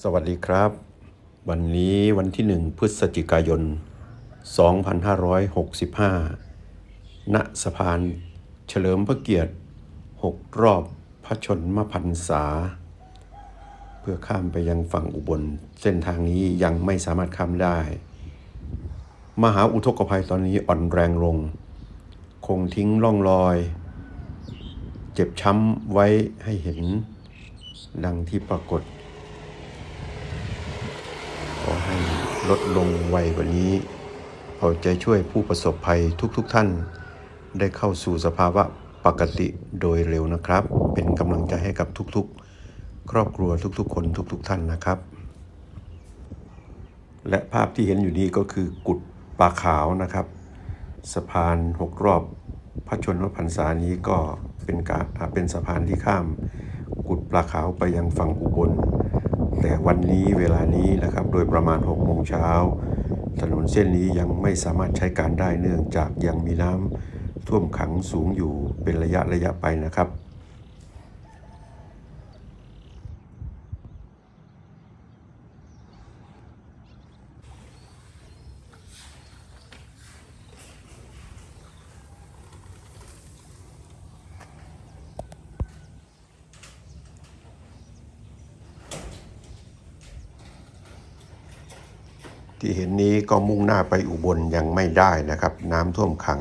สวัสดีครับ วันนี้วันที่ 1 พฤศจิกายน 2565 ณ สะพานเฉลิมพระเกียรติ 6 รอบพระชนมพรรษา เพื่อข้ามไปยังฝั่งอุบล เส้นทางนี้ยังไม่สามารถข้ามได้ มหาอุทกภัยตอนนี้อ่อนแรงลง คงทิ้งร่องรอย เจ็บช้ำไว้ให้เห็น ดังที่ปรากฏ ขอให้ ลดลงไวกว่านี้ เอาใจช่วยผู้ประสบภัยทุกๆทท่าน ได้เข้าสู่สภาวะปกติโดยเร็วนะครับ เป็นกำลังใจให้กับทุกๆ ครอบครัวทุกๆ คนทุกๆทท่านนะครับ และภาพที่เห็นอยู่นี้ก็คือกุดปลาขาวนะครับ สะพานหกรอบพระชนมพรรษานี้ก็เป็นการเป็นสะพานที่ข้าม กุดปลาขาวไปยังฝั่งอุบล แต่วันนี้เวลานี้นะครับโดยประมาณ6โมงเช้าถนนเส้นนี้ยังไม่สามารถใช้การได้เนื่องจากยังมีน้ำท่วมขังสูงอยู่เป็นระยะระยะไปนะครับ ที่เห็นนี้ก็มุ่งหน้าไปอุบลยังไม่ได้นะครับ น้ำท่วมขัง